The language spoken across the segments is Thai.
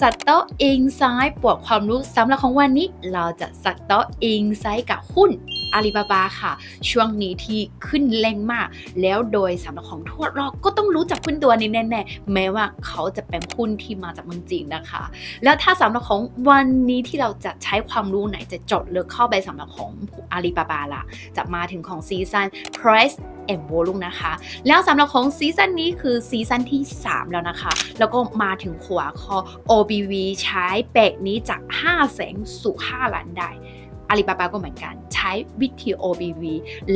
สัตโตอิงไซด์ปวดความรู้สำหรับของวันนี้ เราจะสัตโตอิงไซด์กับหุ้นอาลีบาบาค่ะ ช่วงนี้ที่ขึ้นแรงมาก แล้วโดยสำหรับของทั่วโลกก็ต้องรู้จักหุ้นตัวนี้แน่ๆ แม้ว่าเขาจะเป็นหุ้นที่มาจากเมืองจีนนะคะ แล้วถ้าสำหรับของวันนี้ที่เราจะใช้ความรู้ไหนจะจดเลือกเข้าไปสำหรับของอาลีบาบาล่ะ จะมาถึงของซีซัน price and volume นะคะ แล้วสำหรับของซีซันนี้คือซีซันที่ 3 แล้วนะคะ แล้วก็มาถึงหัวข้อ OBV ใช้เปกนี้จาก 5 แสนสู่ 5 ล้านได้อาลีบาบาก็เหมือนกันใช้วิธี OBV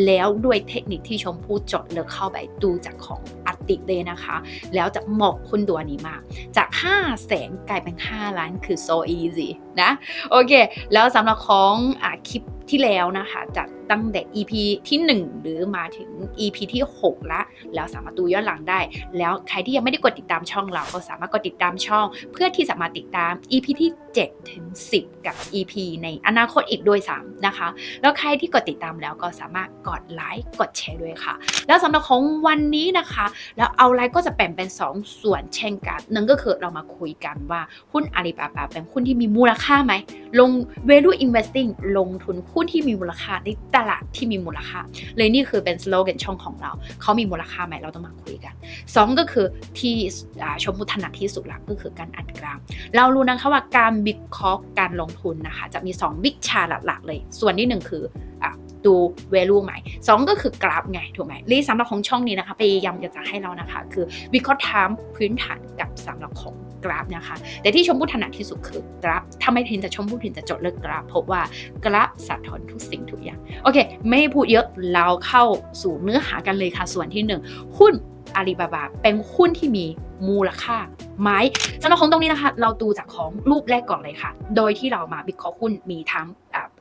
แล้วด้วยเทคนิคที่ชมพูจดเลือกเข้าไปดูจากของอัติเลยนะคะ แล้วจะเหมาะคุณตัวนี้มาก จาก 5 แสนกลายเป็น 5 ล้านคือ so easy นะ โอเค แล้วสำหรับของอคลิปที่แล้วนะคะ จาก ตั้งแต่ EP ที่ 1 หรือมาถึง EP ที่ 6 ละแล้วสามารถดูย้อนหลังได้ แล้วใครที่ยังไม่ได้กดติดตามช่องเราก็สามารถกดติดตามช่อง เพื่อที่สามารถติดตาม EP ที่7ถึง10 กับ EP ในอนาคตอีกด้วยซ้ำนะคะ แล้วใครที่กดติดตามแล้วก็สามารถกดไลค์กดแชร์ด้วยค่ะ แล้วสำหรับของวันนี้นะคะ แล้วเอาไลค์ก็จะแบ่งเป็น 2 ส่วนเช่นกันหนึ่งก็คือเรามาคุยกันว่าหุ้นอาลีบาบาเป็นหุ้นที่มีมูลค่าไหมลง value investing ลงทุนหุ้นที่มีมูลค่าในตลาดที่มีมูลค่า เลยนี่คือเป็นสโลแกนช่องของเรา เขามีมูลค่าไหมเราต้องมาคุยกัน 2 ก็คือที่ชมพูถนัดที่สุดละก็คือการอัดกราฟเรารู้นะคะว่าการบิดคอกการลงทุนนะคะจะมี2วิชาหลักๆเลย ส่วนที่หนึ่งคือดู value ใหม่2ก็คือกราฟไงถูกไหมลีสำหรับของช่องนี้นะคะพยายามอยากจะให้เรานะคะ คือวิเคราะห์ไทม์พื้นฐานกับสำหรับของ กราฟนะคะ แต่ที่ชมพูถนัดที่สุดคือกราฟถ้าไม่ถึงจะชมพูถึงจะจดเลิกกราฟพบว่ากราฟสะท้อนทุกสิ่งทุกอย่าง โอเค ไม่พูดเยอะเราเข้าสู่เนื้อหากันเลยค่ะ ส่วนที่หนึ่งหุ้นอาลีบาบาเป็นหุ้นที่มีมูลค่าไหมสำหรับของตรงนี้นะคะ เราดูจากของรูปแรกก่อนเลยค่ะ โดยที่เรามาวิเคราะห์หุ้นมีทั้ง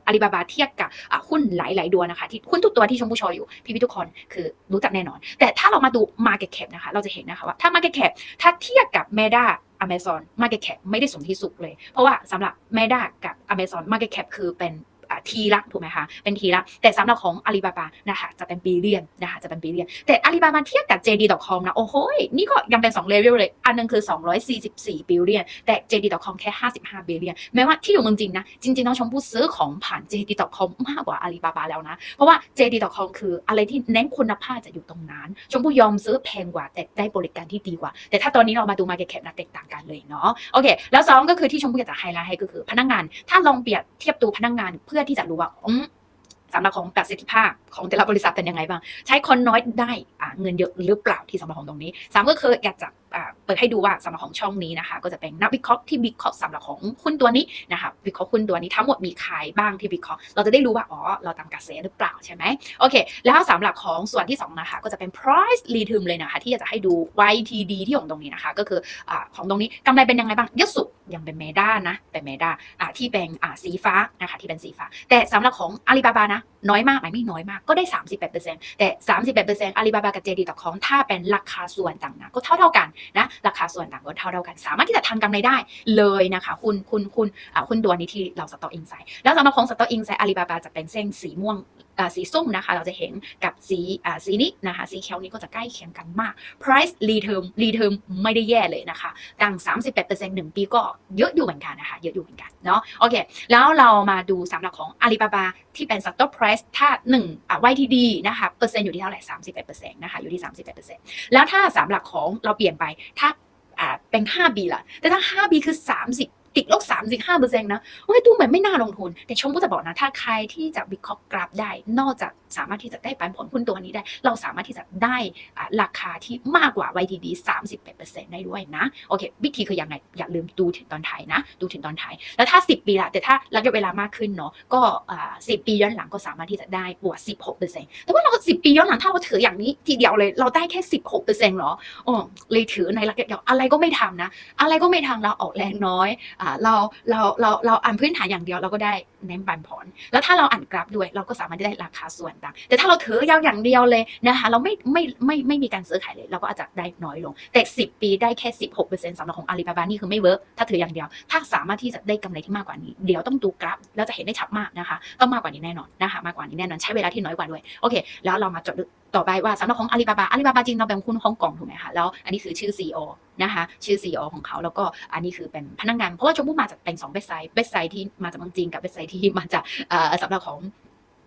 อาลีบาบาเทียบกับหุ้นหลายๆดวงนะคะที่หุ้นทุกตัวที่ชมพูชว์อยู่ พี่พี่ทุกคนคือรู้จักแน่นอน แต่ถ้าเรามาดู Market Cap นะคะ เราจะเห็นนะคะว่าถ้า Market Cap ถ้าเทียบกับ Meta Amazon Market Cap ไม่ได้สูงที่สุดเลย เพราะว่าสำหรับ Meta กับ Amazon Market Cap คือเป็น ทีละถูกไหมคะเป็นทีละ แต่สำหรับของอาลีบาบานะคะจะเป็นปีเลียนนะคะจะเป็นปีเลียน แต่อาลีบาบาเทียบกับ JD.com นะโอ้โหนี่ก็ยังเป็น2เลเวลเลย อันนึงคือ 244บิลเลียน แต่ JD.com แค่ 55บิลเลียนแม้ว่าที่อยู่เมืองจีนนะจริงๆน้องชมพู่ซื้อของผ่าน JD.com มากกว่าอาลีบาบาแล้วนะเพราะว่า JD.com คืออะไรที่เน้นคุณภาพจะอยู่ตรงนั้นชมพู่ยอมซื้อแพงกว่าแต่ได้บริการที่ดีกว่า แต่ถ้าตอนนี้เรามาดู Market Cap นะแตกต่างกันเลยเนาะโอเค แล้วสองก็คือที่ชมพู่อยากจะไฮไลท์ให้ก็คือพนักงาน ถ้าลองเปรียบเทียบตัวพนักงานเพื่อื่อที่จะรู้ว่าอืม สำหรับของประสิทธิภาพของแต่ละบริษัทเป็นยังไงบ้าง ใช้คนน้อยได้อ่าเงินเยอะหรือเปล่าที่สำหรับของตรงนี้สามก็คืออยากจะเปิดให้ดูว่าสำหรับของช่องนี้นะคะ ก็จะเป็นนักวิเคราะห์ที่วิเคราะห์สำหรับของหุ้นตัวนี้นะคะวิเคราะห์หุ้นตัวนี้ทั้งหมดมีใครบ้างที่วิเคราะห์เราจะได้รู้ว่าอ๋อเราตามกระแสหรือเปล่าใช่ไหมโอเค แล้วสำหรับของส่วนที่สองนะคะก็จะเป็น price return เลยนะคะ ที่อยากจะให้ดู YTD ที่ของตรงนี้นะคะ ก็คืออ่าของตรงนี้กำไรเป็นยังไงบ้างเยอะสุดยังเป็นเมด้านะเป็นเมดาอ่าที่เป็นอ่าสีฟ้านะคะที่เป็นสีฟ้า แต่สำหรับของอาลีบาบานะน้อยมากไหมไม่น้อยมากก็ได้ 38%แต่ 38%อาลีบาบากับเจดีต่อของถ้าเป็นราคาส่วนต่างนะก็เท่าเท่ากันนะราคาส่วนต่างก็เท่าเท่ากัน สามารถที่จะทำกำไรได้เลยนะคะ คุณคุณคุณคุณตัวนี้ที่เราสต็อกอินไซด์แล้วสำหรับของสต็อกอินไซด์อาลีบาบาจะเป็นเส้นสีม่วง สีส้มนะคะ เราจะเห็นกับสีสีนี้นะคะ สีเขียวนี้ก็จะใกล้เคียงกันมาก price return return ไม่ได้แย่เลยนะคะตั้ง 38%หนึ่งปีก็เยอะอยู่เหมือนกันนะคะ เยอะอยู่เหมือนกันเนาะโอเค แล้วเรามาดูสำหรับของอาลีบาบาที่เป็น stock price ถ้า1อะ YTD นะคะ เปอร์เซ็นต์อยู่ที่เท่าไหร่31%นะคะอยู่ที่31%แล้วถ้าสำหรับของเราเปลี่ยนไปถ้าอ่าเป็น 5B ล่ะ แต่ถ้า 5B คือ 30 ติดลบ35%นะโอ้ยดูเหมือนไม่น่าลงทุน แต่ชมก็จะบอกนะ ถ้าใครที่จะวิเคราะห์กราฟได้นอกจากสามารถที่จะได้ปันผลหุ้นตัวนี้ได้ เราสามารถที่จะได้ราคาที่มากกว่า YTD 38%ได้ด้วยนะ โอเค วิธีคือยังไง อย่าลืมดูถึงตอนท้ายนะ ดูถึงตอนท้าย แล้วถ้า 10 ปีละแต่ถ้าระยะเวลามากขึ้นเนาะ ก็ 10 ปีย้อนหลังก็สามารถที่จะได้บวก 16%แต่ว่าเรา 10 ปีย้อนหลังถ้าเราถืออย่างนี้ทีเดียวเลย เราได้แค่ 16%เหรออ๋อเลยถือในระยะยาวอะไรก็ไม่ทำนะ อะไรก็ไม่ทำเราออกแรงน้อยอเรา เรา เรา เราอ่านพื้นฐานอย่างเดียวเราก็ได้เน้นปันผล แล้วถ้าเราอ่านกราฟด้วย เราก็สามารถได้ราคาส่วนต่างๆ แต่ถ้าเราถือยาวอย่างเดียวเลยนะคะเราไม่ไม่ไม่ไม่มีการซื้อขายเลยเราก็อาจจะได้น้อยลง แต่ 10 ปีได้แค่ 16%สำหรับของอาลีบาบานี่คือไม่เวิร์กถ้าถืออย่างเดียว ถ้าสามารถที่จะได้กำไรที่มากกว่านี้ เดี๋ยวต้องดูกราฟแล้วจะเห็นได้ชัดมากนะคะต้องมากกว่านี้แน่นอนนะคะมากกว่านี้แน่นอนใช้เวลาที่น้อยกว่าด้วยโอเค แล้วเรามาจดต่อไปว่าสำหรับของอาลีบาบาอาลีบาบาจริงเราเป็นหุ้นฮ่องกงถูกไหมคะแล้วอันนี้คือชื่อ CEO นะคะชื่อ CEO ของเขาแล้วก็อันนี้คือเป็นพนักงาน เพราะว่าชมพู่มาจากเป็นสองเว็บไซต์เว็บไซต์ที่มาจากเมืองจีนกับเว็บไซต์ที่มาจากเอ่อสำหรับของ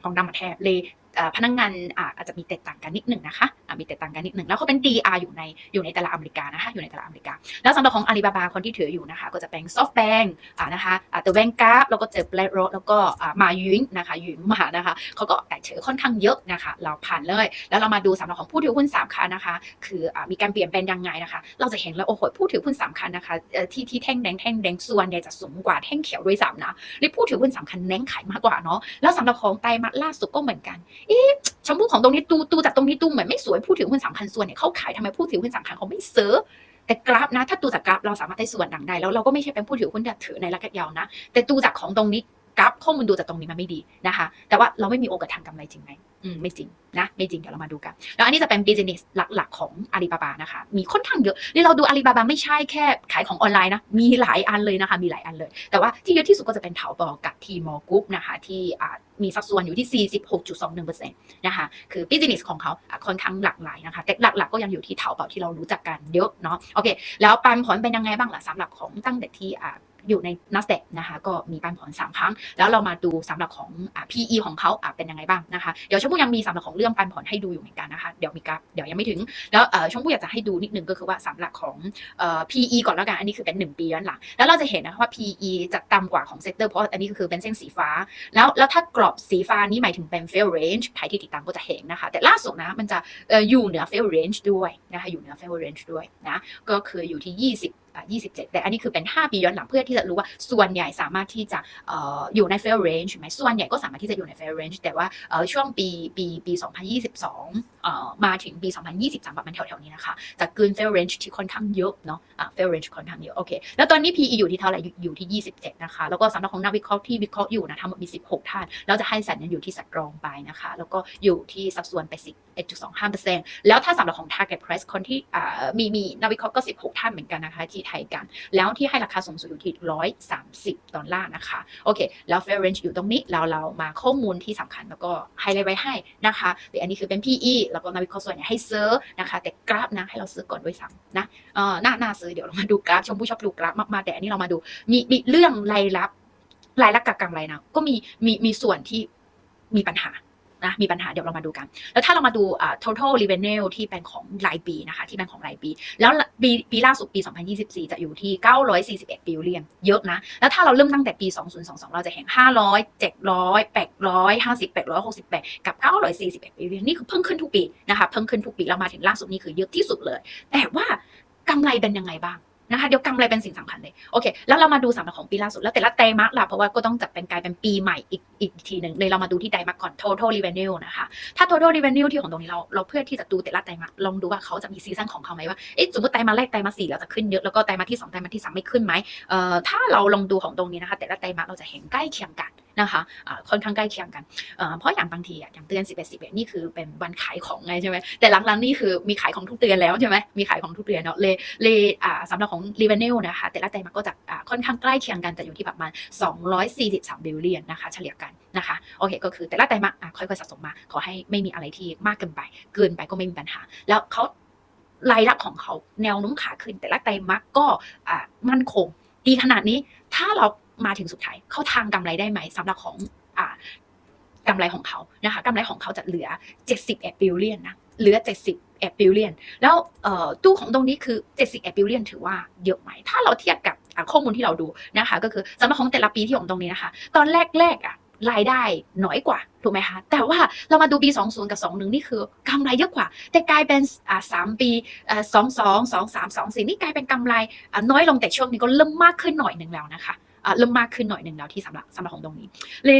ของต่างประเทศเลย พนักงานอาจจะมีแตกต่างกันนิดหนึ่งนะคะมีแตกต่างกันนิดหนึ่งแล้วเขาเป็น DR อยู่ในอยู่ในตลาดอเมริกานะคะอยู่ในตลาดอเมริกา แล้วสำหรับของอาลีบาบาคนที่ถืออยู่นะคะ ก็จะเป็น SoftBank อ่านะคะตัวแบงกราฟแล้วก็เจอ BlackRock แล้วก็มายุ้งนะคะยุ้งมานะคะเขาก็แต่ถือค่อนข้างเยอะนะคะ เราผ่านเลย แล้วเรามาดูสำหรับของผู้ถือหุ้นสามคันนะคะ คืออมีการเปลี่ยนแปลงยังไงนะคะ เราจะเห็นแล้วโอ้โหผู้ถือหุ้นสามคันนะคะที่ที่แท่งแดงแท่งแดงส่วนใหญ่จะสูงกว่าแท่งเขียวด้วยซ้ำนะหรือผู้ถือหุ้นสามคันเน้นขายมากกว่าเนาะแล้วสำหรับของไตรมาสล่าสุดก็เหมือนกันเอ๊ะชมพู่ของตรงนี้ตูตูจากตรงนี้ตูเหมือนไม่สวยผู้ถือหุ้นสามคันส่วนเนี่ยเขาขายทำไมผู้ถือหุ้นสามคันเขาไม่ซื้อแต่กราฟนะ ถ้าดูจากกราฟเราสามารถได้ส่วนดังได้แล้วเราก็ไม่ใช่เป็นผู้ถือหุ้นแบบถือในระยะยาวนะ แต่ดูจากของตรงนี้ กราฟข้อมูลดูจากตรงนี้มันไม่ดีนะคะ แต่ว่าเราไม่มีโอกาสทางกำไรจริงไหมอืมไม่จริงนะไม่จริงเดี๋ยวเรามาดูกัน แล้วอันนี้จะเป็น business หลักๆ ของอาลีบาบานะคะ มีค่อนข้างเยอะนี่เราดูอาลีบาบาไม่ใช่แค่ขายของออนไลน์นะมีหลายอันเลยนะคะ มีหลายอันเลย แต่ว่าที่เยอะที่สุดก็จะเป็นเถาบอกับทีมอลกรุ๊ปนะคะ ที่อ่ามีสัดส่วนอยู่ที่ 46.21%นะคะคือ business ของเขาค่อนข้างหลากหลายนะคะ แต่หลักๆ ก็ยังอยู่ที่เถาเป่าที่เรารู้จักกันเยอะเนาะโอเค แล้วปันผลเป็นยังไงบ้างล่ะสำหรับของตั้งแต่ที่ อยู่ใน n a s d a q นะคะก็มีปันผล3ครั้ง แล้วเรามาดูสำหรับของอ่า PE ของเขาเป็นยังไงบ้างนะคะเดี๋ยวชมพู่ยังมีสำหรับของเรื่องปันผลให้ดูอยู่เหมือนกันนะคะเดี๋ยวมีกราฟเดี๋ยวยังไม่ถึง แล้วชมพู่อยากจะให้ดูนิดนึงก็คือว่าสำหรับของอ่อ PE ก่อนแล้วกันอันนี้คือเป็น 1 ปีย้อนหลัง แล้วเราจะเห็นนะคะว่า PE จะต่ำกว่าของเซกเตอร์เพราะอันนี้ก็คือเป็นเส้นสีฟ้า แล้วแล้วถ้ากรอบสีฟ้านี้หมายถึงเป็น fair range ใครที่ติดตามก็จะเห็นนะคะ แต่ล่าสุดนะมันจะอออยู่เหนือ fair range ด้วยนะคะอยู่เหนือ fair range ด้วยนะก็คืออยู่ที่ 20 27 แต่อันนี้คือเป็น 5 ปีย้อนหลังเพื่อที่จะรู้ว่าส่วนใหญ่สามารถที่จะออยู่ใน fair range ไหมส่วนใหญ่ก็สามารถที่จะอยู่ใน fair range แต่ว่าช่วงปีปีปี 2022 มาถึงปี 2023 ประมาณแถวๆนี้นะคะจะเกิน fair range ที่ค่อนข้างเยอะเนาะ fair range ค่อนข้างเยอะโอเคแล้วตอนนี้ PE อยู่ที่เท่าไหร่อยู่ที่ 27 นะคะ แล้วก็สำหรับของนักวิเคราะห์ที่วิเคราะห์อยู่นะทั้งหมดมี 16 ท่าน แล้วจะให้สัญญาณอยู่ที่สตรองไปนะคะ แล้วก็อยู่ที่สัดส่วนไป11.25%แล้วถ้าสำหรับของ target price คนที่มีมีนักวิเคราะห์ก็ 16 ท่านเหมือนกันนะคะทีไทยกัน แล้วที่ให้ราคาสูงสุดอยู่ที่ 130 ดอลลาร์นะคะ โอเค แล้ว fair range อยู่ตรงนี้เราเรามาข้อมูลที่สำคัญแล้วก็ไฮไลท์ไว้ให้นะคะแต่อันนี้คือเป็น PE แล้วก็นักวิเคราะห์ส่วนใหญ่ให้ซื้อนะคะ แต่กราฟนะให้เราซื้อก่อนด้วยซ้ำนะเออน่าหน่าซื้อเดี๋ยวเรามาดูกราฟชมพู่ชอบดูกราฟมากๆแต่อันนี้เรามาดูมีมีเรื่องรายรับรายรับกับกำไรนะก็มีมีมีส่วนที่มีปัญหา นะมีปัญหาเดี๋ยวเรามาดูกัน แล้วถ้าเรามาดู total revenue ที่เป็นของรายปีนะคะ ที่เป็นของรายปี แล้วปีปีล่าสุดปี 2024 จะอยู่ที่ 941 บิลเลียนเยอะนะ แล้วถ้าเราเริ่มตั้งแต่ปี 2022 เราจะเห็น 500 700 850 868 กับ 941 บิลเลียนนี่คือเพิ่มขึ้นทุกปีนะคะ เพิ่มขึ้นทุกปีเรามาถึงล่าสุดนี่คือเยอะที่สุดเลย แต่ว่ากำไรเป็นยังไงบ้าง นะคะเดี๋ยวกำไรเป็นสิ่งสำคัญเลยโอเคแล้วเรามาดูสำหรับของปีล่าสุดแล้วแต่ละไตรมาสล่ะเพราะว่าก็ต้องจัดเป็นกลายเป็นปีใหม่อีกอีกทีหนึ่งเลยเรามาดูที่ไตรมาสก่อน total revenue นะคะถ้า total revenue ที่ของตรงนี้เราเราเพื่อที่จะดูแต่ละไตรมาสลองดูว่าเขาจะมีซีซั่นของเขาไหมว่าเอ๊ะสมมติไตรมาสแรกไตรมาสสี่เราจะขึ้นเยอะแล้วก็ไตรมาสที่สองไตรมาสที่สามไม่ขึ้นไหมเอ่อถ้าเราลองดูของตรงนี้นะคะแต่ละไตรมาสเราจะเห็นใกล้เคียงกัน นะคะอ่าค่อนข้างใกล้เคียงกัน เพราะอย่างบางทีอย่างเดือน11 11นี่คือเป็นวันขายของไงใช่ไหมแต่หลังๆนี่คือมีขายของทุกเดือนแล้วใช่ไหมมีขายของทุกเดือนเนาะเลยเลสำหรับของ revenue นะคะแต่ละไตรมาสก็จะค่อนข้างใกล้เคียงกันแต่อยู่ที่ประมาณ 243 บิลเลียนนะคะเฉลี่ยกันนะคะโอเคก็คือแต่ละไตรมาสค่อยๆสะสมมาขอให้ไม่มีอะไรที่มากเกินไป เกินไปก็ไม่มีปัญหา แล้วเขารายรับของเขาแนวโน้มขาขึ้น แต่ละไตรมาสก็มั่นคง ดีขนาดนี้ถ้าเรา มาถึงสุดท้ายเขาทางกำไรได้ไหมสำหรับของอ่ากำไรของเขานะคะกำไรของเขาจะเหลือ71บิลเลียนนะเหลือ71บิลเลียนแล้วตู้ของตรงนี้คือ71บิลเลียนถือว่าเยอะไหม ถ้าเราเทียบกับข้อมูลที่เราดูนะคะ ก็คือสำหรับของแต่ละปีที่ของตรงนี้นะคะ ตอนแรกๆอะรายได้น้อยกว่าถูกไหมคะ แต่ว่าเรามาดูปี 20 กับ 21 นี่คือกำไรเยอะกว่า แต่กลายเป็นอ่า3ปีอ่า22 23 24นี่กลายเป็นกำไรน้อยลงแต่ช่วงนี้ก็เริ่มมากขึ้นหน่อยหนึ่งแล้วนะคะ เริ่มมากขึ้นหน่อยหนึ่งแล้วที่สำหรับสำหรับของตรงนี้ เลย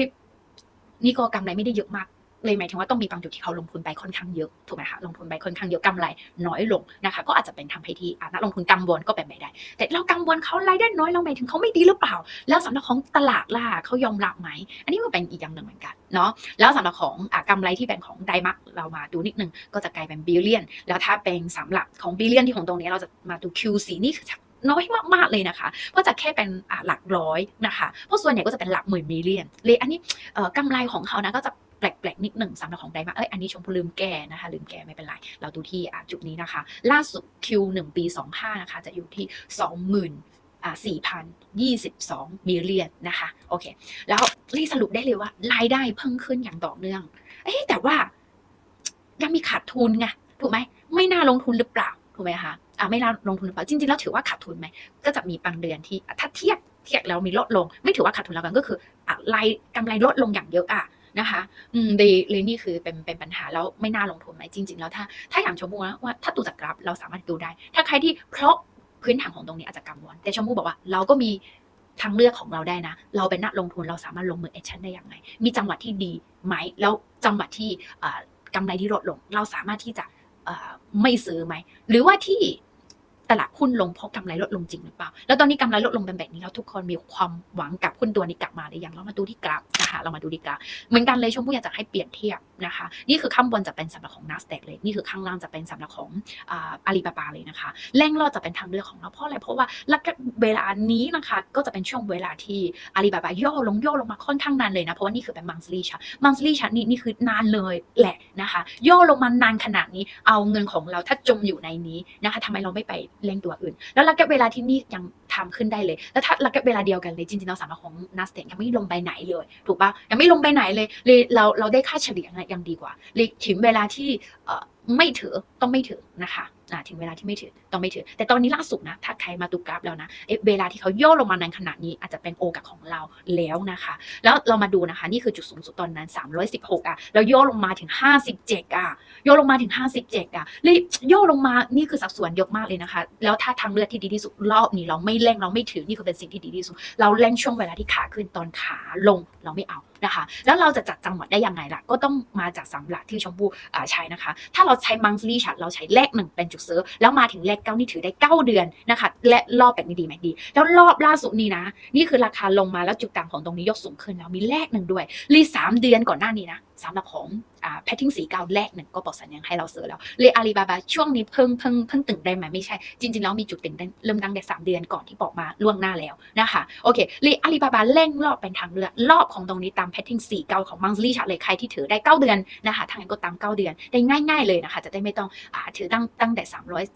นี่ก็กำไรไม่ได้เยอะมากเลยหมายถึงว่าต้องมีบางจุดที่เขาลงทุนไปค่อนข้างเยอะถูกไหมคะลงทุนไปค่อนข้างเยอะกำไรน้อยลงนะคะ ก็อาจจะเป็นทำให้ที่อะนักลงทุนกังวลก็เป็นไปได้ แต่เรากังวลเขารายได้น้อยเราหมายถึงเขาไม่ดีหรือเปล่า แล้วสำหรับของตลาดล่ะเขายอมรับไหม อันนี้ก็เป็นอีกอย่างหนึ่งเหมือนกันเนาะแล้วสำหรับของอะกำไรที่เป็นของไดมักเรามาดูนิดนึงก็จะกลายเป็นบิลเลียน แล้วถ้าเป็นสำหรับของบิลเลียนที่ของตรงนี้เราจะมาดู Q4 นี่คือ น้อยมากๆเลยนะคะ ก็จะแค่เป็นหลักร้อยนะคะ เพราะส่วนใหญ่ก็จะเป็นหลักหมื่นมิลเลียนเลยอันนี้เอ่อกำไรของเขานะก็จะแปลกๆนิดหนึ่งสำหรับของไดมาเอ้ยอันนี้ชมพูลืมแก้นะคะ ลืมแก้ไม่เป็นไร เราดูที่จุดนี้นะคะ ล่าสุด Q1 ปี 25 นะคะ จะอยู่ที่ 20,000อ่า4,022 มิลเลียนนะคะ โอเค แล้วรีสรุปได้เลยว่ารายได้เพิ่มขึ้นอย่างต่อเนื่อง เอ๊แต่ว่ายังมีขาดทุนไง ถูกไหม ไม่น่าลงทุนหรือเปล่า ถูกไหมคะอ่าไม่น่าลงทุนหรือเปล่าจริงๆแล้วถือว่าขาดทุนไหมก็จะมีบางเดือนที่ถ้าเทียบเทียบแล้วมีลดลง ไม่ถือว่าขาดทุนแล้วกันก็คืออะรกำไรลดลงอย่างเยอะอะนะคะอืมเลยเลยนี่คือเป็นเป็นปัญหาแล้วไม่น่าลงทุนไหมจริง ๆ แล้วถ้าถ้าอย่างชมพู่นะว่าถ้าดูจากกราฟเราสามารถดูได้ ถ้าใครที่เพราะพื้นฐานของตรงนี้อาจจะกังวลแต่ชมพู่บอกว่าเราก็มีทางเลือกของเราได้นะ เราเป็นนักลงทุนเราสามารถลงมือแอคชั่นได้อย่างไรมีจังหวะที่ดีไหม แล้วจังหวะที่อ่ากำไรที่ลดลง เราสามารถที่จะ ไม่ซื้อไหม หรือว่าที่ตลาดหุ้นลงเพราะกำไรลดลงจริงหรือเปล่า แล้วตอนนี้กำไรลดลงเป็นแบบนี้แล้วทุกคนมีความหวังกับหุ้นตัวนี้กลับมาหรือยังเรามาดูที่กราฟนะคะเรามาดูที่กราฟเหมือนกันเลยชมพู่อยากจะให้เปรียบเทียบ นะคะ นี่คือข้างบนจะเป็นสำหรับของ NASDAQ เลย นี่คือข้างล่างจะเป็นสำหรับของอาลีบาบาเลยนะคะ แร่งรอดจะเป็นทางเลือกของเราเพราะอะไร เพราะว่าเวลานี้นะคะ ก็จะเป็นช่วงเวลาที่อาลีบาบาย่อลงย่อลงมาค่อนข้างนานเลยนะ เพราะว่านี่คือเป็นมังสลีชามังสลีชานี่นี่คือนานเลยแหละนะคะ ย่อลงมานานขนาดนี้ เอาเงินของเราถ้าจมอยู่ในนี้นะคะทำไมเราไม่ไปเล่งตัวอื่น แล้วระยะเวลาที่นี่ยัง ทำขึ้นได้เลย แล้วถ้าระยะเวลาเดียวกันเลยจริงๆเราสามารถของนัสเต็งยังไม่ลงไปไหนเลย ถูกปะยังไม่ลงไปไหนเลยเลยเราเราได้ค่าเฉลี่ยนะยังดีกว่าเลยถึงเวลาที่เอ่อไม่ถือต้องไม่ถือนะคะ ถึงเวลาที่ไม่ถือต้องไม่ถือ แต่ตอนนี้ล่าสุดนะ ถ้าใครมาดูกราฟแล้วนะเเวลาที่เขาย่อลงมานานขนาดนี้อาจจะเป็นโอกาสของเราแล้วนะคะ แล้วเรามาดูนะคะ นี่คือจุดสูงสุดตอนนั้น 316อะแล้วย่อลงมาถึง 57อะย่อลงมาถึง 57อะเลยย่อลงมานี่คือสัดส่วนเยอะมากเลยนะคะ แล้วถ้าทางเลือกที่ดีที่สุดรอบนี้เราไม่เร่งเราไม่ถือนี่คือเป็นสิ่งที่ดีที่สุด เราเร่งช่วงเวลาที่ขาขึ้นตอนขาลงเราไม่เอา นะคะ แล้วเราจะจัดจังหวะได้ยังไงล่ะ ก็ต้องมาจากสำหรับที่ชมพู่ใช้นะคะ ถ้าเราใช้มังสลีชัดเราใช้เลขหนึ่งเป็นจุดซื้อ แล้วมาถึงเลขเก้านี่ถือได้เก้าเดือนนะคะ และรอบแบบนี้ดีไหมดี แล้วรอบล่าสุดนี้นะ นี่คือราคาลงมาแล้วจุดต่างของตรงนี้ยกสูงขึ้นแล้วมีเลขหนึ่งด้วยรีสามเดือนก่อนหน้านี้นะ สำหรับของอ่าแพทติ้งสีเก้าแรกหนึ่งก็บอกสัญญาณให้เราซื้อแล้วเลยอาลีบาบาช่วงนี้เพิ่งเพิ่งเพิ่งตึงได้ไหมไม่ใช่ จริง ๆ แล้วมีจุดตึงเริ่มตั้งแต่สามเดือนก่อนที่บอกมาล่วงหน้าแล้วนะคะโอเคเลยอาลีบาบาเร่งรอบเป็นทางเลือกรอบของตรงนี้ตามแพทติ้งสีเก้าของมังสลีชาเลยใครที่ถือได้เก้าเดือนนะคะทางนั้นก็ตามเก้าเดือนได้ง่าย ๆเลยนะคะจะได้ไม่ต้องอ่าถือตั้งตั้งแต่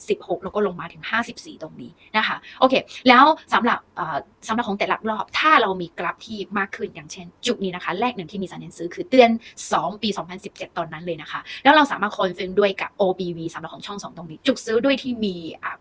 316 แล้วก็ลงมาถึง 54 ตรงนี้นะคะโอเคแล้วสำหรับอ่าสำหรับของแต่ละรอบถ้าเรามีกราฟที่มากขึ้นอย่างเช่น จุดนี้นะคะแรกหนึ่งที่มีสัญญาณซื้อคือเดือน2 ปี 2017 ตอนนั้นเลยนะคะ แล้วเราสามารถคอนเฟิงด้วยกับ OBV สำหรับของช่อง 2 ตรงนี้ จุดซื้อด้วยที่มี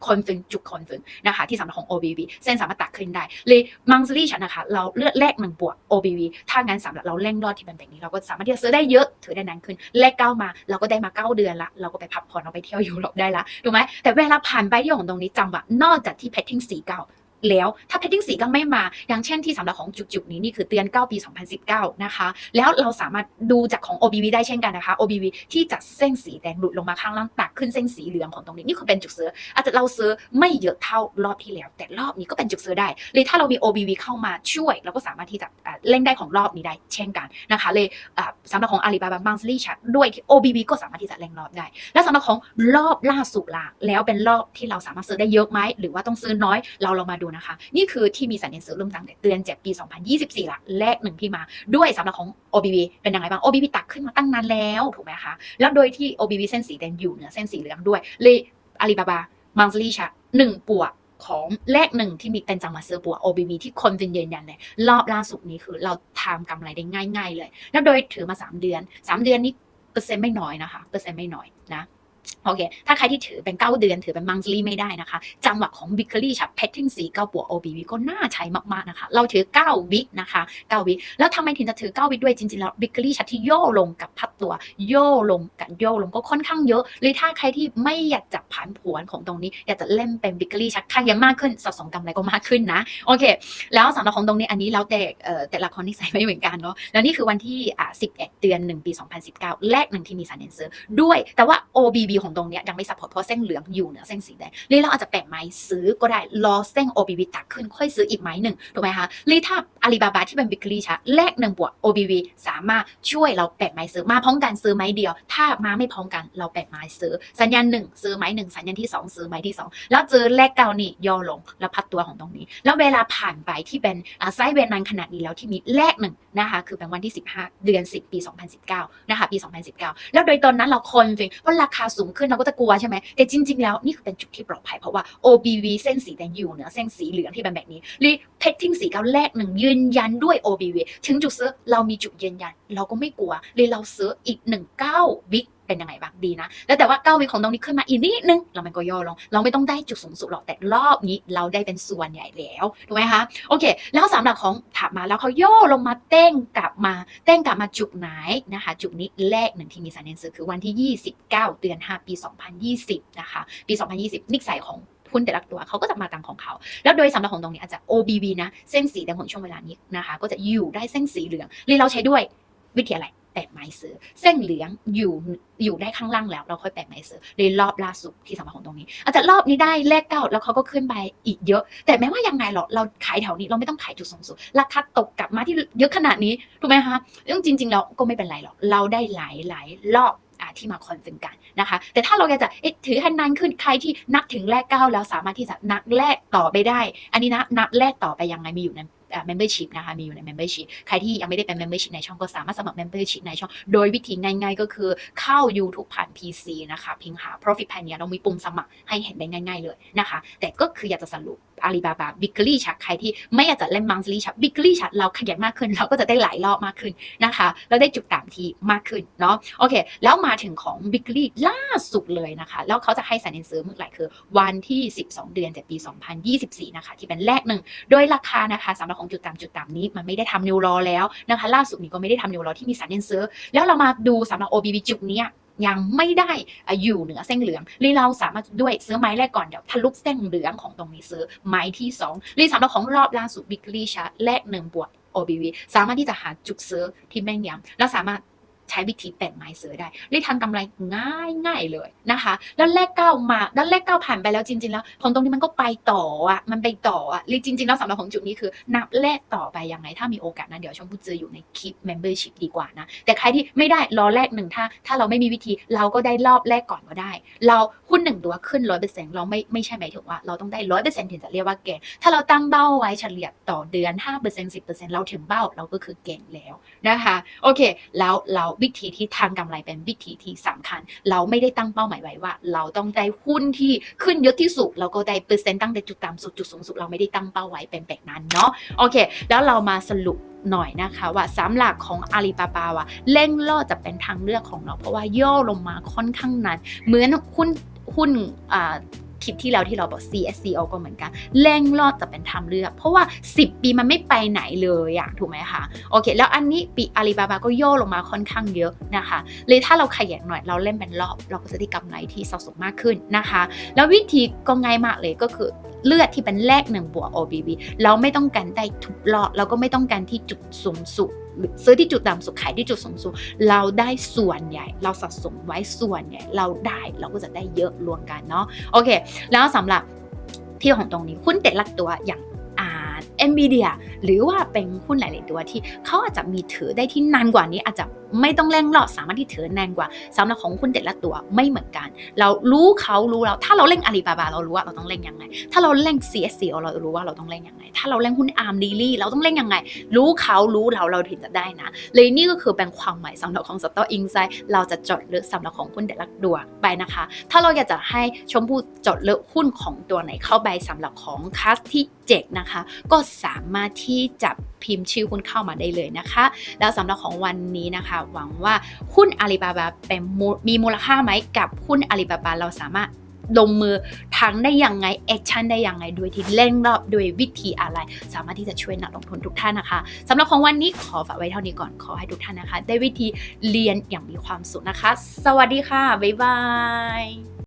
คอนเฟิงจุดคอนเฟิงนะคะที่สำหรับของ OBV เส้นสามารถตักขึ้นได้ เลยมังสลี่ฉันนะคะเราเลือกแรกหนึ่งบวก OBV ถ้างั้นสำหรับเราเร่งรอดที่เป็นแบบนี้ เราก็สามารถที่จะซื้อได้เยอะถือได้นานขึ้นแรกเก้ามา เราก็ได้มาเก้าเดือนละเราก็ไปพักผ่อนเราไปเที่ยวยุโรปได้ละถูกไหมแต่เวลาผ่านไปที่ของตรงนี้จังหวะนอกจากที่แพทติ้งสีเก้า แล้ว ถ้า padding สีก็ไม่มา อย่างเช่นที่สำหรับของจุกๆนี้นี่คือเตือน 9 ปี 2019 นะคะ แล้วเราสามารถดูจากของ OBV ได้เช่นกันนะคะ OBV ที่จะเส้นสีแดงหลุดลงมาข้างล่างตักขึ้นเส้นสีเหลืองของตรงนี้นี่คือเป็นจุดซื้อ อาจจะเราซื้อไม่เยอะเท่ารอบที่แล้ว แต่รอบนี้ก็เป็นจุดซื้อได้เลยถ้าเรามี OBV เข้ามาช่วย เราก็สามารถที่จะเล่นได้ของรอบนี้ได้เช่นกันนะคะเลยอ่าสำหรับของ Alibaba Monthly Chat ด้วย OBV ก็สามารถที่จะเล่นรอบได้ แล้วสำหรับของรอบล่าสุดล่ะแล้วเป็นรอบที่เราสามารถซื้อได้เยอะไหมหรือว่าต้องซื้อน้อยเราลองมาดูนะคะ นี่คือที่มีสัญญาซื้อริ่มตั้งแต่เดือน7ปี 2024 ละแรกหนึ่งที่มา ด้วยสำหรับของ OBV เป็นยังไงบ้าง OBV ตักขึ้นมาตั้งนานแล้วถูกไหมคะแล้วโดยที่ OBV เส้นสีแดงอยู่เหนือเส้นสีเหลืองด้วยเลยอาลีบาบามังสลีชาหนึ่งปวกของแรกหนึ่งที่มีเป็นจังหวะซื้อปัว OBV ที่คนเป็นยืนยันเลยรอบล่าสุดนี้คือเราทำกำไรได้ง่าย ๆ เลย แล้วโดยถือมา 3 เดือน 3 เดือนนี้เปอร์เซ็นต์ไม่น้อยนะคะเปอร์เซ็นต์ไม่น้อยนะ โอเค ถ้าใครที่ถือเป็น 9 เดือน ถือเป็น monthly ไม่ได้นะคะ จังหวะของ b i c k l y ชับ petting สี9บวก OBV ก็น่าใช้มากๆนะคะ เราถือ 9 วินะคะ 9 วิ แล้วทำไมถึงจะถือ 9 วิด้วยจริงๆ แล้ว b i c k l y ชัดที่โย่ลงกับพัดตัวโย่ลงกับโย่ลงก็ค่อนข้างเยอะหรือถ้าใครที่ไม่อยากจะผันผวนของตรงนี้ อยากจะเล่นเป็น b i c k l y ชัดค่ายังมากขึ้นสะสมกำไรก็มากขึ้นนะ โอเค แล้วสำหรับของตรงนี้อันนี้แล้วแต่แต่ละคนที่ใส่ไม่เหมือนกันเนาะ แล้วนี่คือวันที่อ่า11 เดือน 1 ปี 2019 แรกหนึ่งที่มีสัญญาซื้อด้วย แต่ว่า OBB ของตรงเนี้ยยังไม่ support เพราะเส้นเหลืองอยู่เหนือเส้นสีแดงหรือเราอาจจะแปะไม้ซื้อก็ได้รอเส้น OBB ตักขึ้นค่อยซื้ออีกไม้หนึ่งถูกไหมคะหรือถ้าอาลีบาบาที่เป็นบิคลีชะแลกหนึ่งบวก OBB สามารถช่วยเราแปะไม้ซื้อมาพร้อมกันซื้อไม้เดียว ถ้ามาไม่พร้อมกันเราแปะไม้ซื้อ สัญญาณหนึ่งซื้อไม้หนึ่งสัญญาณที่สองซื้อไม้ที่สองแล้วเจอแลกเก้านี่ย่อลงแล้วพัดตัวของตรงนี้ แล้วเวลาผ่านไปที่เป็นไซด์เวนนานขนาดนี้แล้วที่มีแลกหนึ่งนะคะคือเป็นวันที่ 15 เดือน 10 ปี 2019 นะคะปี 2019 แล้วโดยตอนนั้นเราคอนฟิงว่าราคาสูงขึ้นเราก็จะกลัวใช่ไหมแต่จริง ๆ แล้วนี่คือเป็นจุดที่ปลอดภัยเพราะว่า OBV เส้นสีแดงอยู่เหนือเส้นสีเหลืองที่เป็นแบบนี้หรือเพชรทิ้งสีเก้าแรกหนึ่งยืนยันด้วย OBV ถึงจุดซื้อเรามีจุดยืนยัน เราก็ไม่กลัวเลยเราซื้ออีกหนึ่งเก้าบิ๊ก เป็นยังไงบ้างดีนะ แล้วแต่ว่าเก้าวิของตรงนี้ขึ้นมาอีกนิดนึงเรามันก็ย่อลง เราไม่ต้องได้จุดสูงสุดหรอกแต่รอบนี้เราได้เป็นส่วนใหญ่แล้วถูกไหมคะโอเค แล้วสำหรับของถัดมาแล้วเขาย่อลงมาเต้งกลับมาเต้งกลับมาจุดไหนนะคะ จุดนี้แรกหนึ่งที่มีสัญญาณซื้อคือวันที่ 29 เดือน 5 ปี 2020 นะคะ ปี 2020 นิสัยของหุ้นแต่ละตัวเขาก็จะมาตามของเขา แล้วโดยสำหรับของตรงนี้อาจจะ OBV นะ เส้นสีแดงของช่วงเวลานี้นะคะ ก็จะอยู่ได้เส้นสีเหลืองหรือเราใช้ด้วยวิธีอะไร แปะไม้ซื้อเส้นเหลืองอยู่อยู่ได้ข้างล่างแล้ว เราค่อยแปะไม้ซื้อเลยรอบล่าสุดที่สำหรับของตรงนี้ อาจจะรอบนี้ได้เลขเก้าแล้วเขาก็ขึ้นไปอีกเยอะ แต่แม้ว่ายังไงหรอกเราขายแถวนี้เราไม่ต้องขายจุดสูงสุดราคาตกกลับมาที่เยอะขนาดนี้ถูกไหมคะเรื่องจริงๆแล้วก็ไม่เป็นไรหรอกเราได้หลายหลายรอบที่มาคอนเฟิร์มกันนะคะ แต่ถ้าเราอยากจะถือให้นานขึ้นใครที่นับถึงแรกเก้าแล้วสามารถที่จะนับแรกต่อไปได้ อันนี้นะนับแรกต่อไปยังไงมีอยู่ใน เมมเบอร์ชิพนะคะมีอยู่ใน membership ใครที่ยังไม่ได้เป็น membership ในช่องก็สามารถสมัคร membership ในช่อง โดยวิธีง่าย ๆ ก็คือเข้า YouTube ผ่าน PC นะคะพิมพ์หา profit pioneer เรามีปุ่มสมัครให้เห็นได้ง่าย ๆเลยนะคะ แต่ก็คืออยากจะสรุป อาลีบาบาบิกลี่ชักใครที่ไม่อยากจะเล่นมังสลีชักบิกลี่ชักเราขยันมากขึ้น เราก็จะได้หลายรอบมากขึ้นนะคะแล้วได้จุดต่ำที่มากขึ้นเนาะโอเค แล้วมาถึงของบิกลี่ล่าสุดเลยนะคะ แล้วเขาจะให้สัญญาซื้อเมื่อไหร่คือ วันที่ 12 เดือนจากปี 2024 นะคะ ที่เป็นแรกหนึ่งโดยราคานะคะสำหรับของจุดต่ำจุดต่ำนี้มันไม่ได้ทำนิวโรแล้วนะคะ ล่าสุดนี้ก็ไม่ได้ทำนิวโรที่มีสัญญาซื้อแล้วเรามาดูสำหรับ OBB จุดนี้ ยังไม่ได้อยู่เหนือเส้นเหลืองหรือเราสามารถด้วยซื้อไม้แรกก่อนเดี๋ยวทะลุเส้นเหลืองของตรงนี้ซื้อไม้ที่2หรือสำหรับของรอบล่าสุดบิ๊กลีชาร์แลกหนึ่งบวก OBV สามารถที่จะหาจุดซื้อที่แม่นยำและสามารถ ใช้วิธีแปะไม้ซื้อได้ได้ทำกำไรง่ายง่ายเลยนะคะ แล้วเลขเก้ามาแล้วเลขเก้าผ่านไปแล้วจริง ๆ แล้วของตรงนี้มันก็ไปต่ออะมันไปต่ออะรือจริง ๆ แล้วสำหรับของจุดนี้คือ นับเลขต่อไปยังไง ถ้ามีโอกาสนะเดี๋ยวชมพู่จะอยู่ในคลิป membership ดีกว่านะ แต่ใครที่ไม่ได้รอแรกหนึ่งถ้า ถ้าเราไม่มีวิธีเราก็ได้รอบแรกก่อนก็ได้ เราหุ้นหนึ่งตัวขึ้นร้อยเปอร์เซ็นต์เราไม่ไม่ใช่หมายถึงว่าเราต้องได้ร้อยเปอร์เซ็นต์ถึงจะเรียกว่าเก่งถ้าเราตั้งเป้าไว้เฉลี่ยต่อเดือนห้าเปอร์เซ็นต์สิบเปอร์เซ็นต์เราถึงเป้าเราก็คือเก่งแล้วนะคะโอเค แล้วเราวิธีที่ทางกำไรเป็นวิธีที่สำคัญ เราไม่ได้ตั้งเป้าหมายไว้ว่า เราต้องได้หุ้นที่ขึ้นเยอะที่สุดเราก็ได้เปอร์เซ็นต์ตั้งแต่จุดต่ำสุดจุดสูงสุดเราไม่ได้ตั้งเป้าไว้เป็นแบบนั้นเนาะโอเค แล้วเรามาสรุปหน่อยนะคะว่าสำหรับของอาลีบาบาว่ะเร่งล่อจะเป็นทางเลือกของเรา เพราะว่าย่อลงมาค่อนข้างนานเหมือนหุ้นหุ้นอ่า คลิปที่แล้วที่เราบอก CSCO ก็เหมือนกันเร่งรอดจะเป็นทางเลือก เพราะว่า 10 ปีมันไม่ไปไหนเลยอะถูกไหมคะโอเค แล้วอันนี้ปีอาลีบาบาก็โย่ลงมาค่อนข้างเยอะนะคะเลยถ้าเราขยันหน่อยเราเล่นเป็นรอบ เราก็จะได้กำไรที่สะสมมากขึ้นนะคะ แล้ววิธีก็ง่ายมากเลยก็คือเลือดที่เป็นแรกหนึ่งบวก OBV เราไม่ต้องการได้ทุกรอบเราก็ไม่ต้องการที่จุดสูงสุด ซื้อที่จุดต่ำสุดขายที่จุดสูงสุดเราได้ส่วนใหญ่ เราสะสมไว้ส่วนใหญ่เราได้เราก็จะได้เยอะรวมกันเนาะโอเค แล้วสำหรับที่ของตรงนี้หุ้นแต่ละตัวอย่างอ่า NVIDIA หรือว่าเป็นหุ้นหลาย ๆ ตัวที่เขาอาจจะมีถือได้ที่นานกว่านี้อาจจะ ไม่ต้องเร่งรอดสามารถที่เถือนานกว่าสำหรับของหุ้นแต่ละตัวไม่เหมือนกัน เรารู้เขารู้เราถ้าเราเล่นอาลีบาบาเรารู้ว่าเราต้องเล่นยังไง ถ้าเราเล่น CSCO เรารู้ว่าเราต้องเล่นยังไง ถ้าเราเล่นหุ้นอาร์มดีลี่เราต้องเล่นยังไง รู้เขารู้เราเราถึงจะได้นะ เลยนี่ก็คือเป็นความหมายสำหรับของสตออิงไซเราจะจดเลือกสำหรับของหุ้นแต่ละตัวไปนะคะ ถ้าเราอยากจะให้ชมพู่จดเลือกหุ้นของตัวไหนเข้าไปสำหรับของคัสที่7นะคะ ก็สามารถที่จะพิมพ์ชื่อหุ้นเข้ามาได้เลยนะคะ แล้วสำหรับของวันนี้นะคะหวังว่าหุ้นอาลีบาบาเป็นมีมูลค่าไหมกับหุ้นอาลีบาบาเราสามารถลงมือทั้งได้ยังไงแอคชั่นได้ยังไงโดยที่เล่นรอบโดยวิธีอะไร สามารถที่จะช่วยนักลงทุนทุกท่านนะคะสำหรับของวันนี้ขอฝากไว้เท่านี้ก่อนขอให้ทุกท่านนะคะ ได้วิธีเรียนอย่างมีความสุขนะคะ สวัสดีค่ะ บ๊ายบาย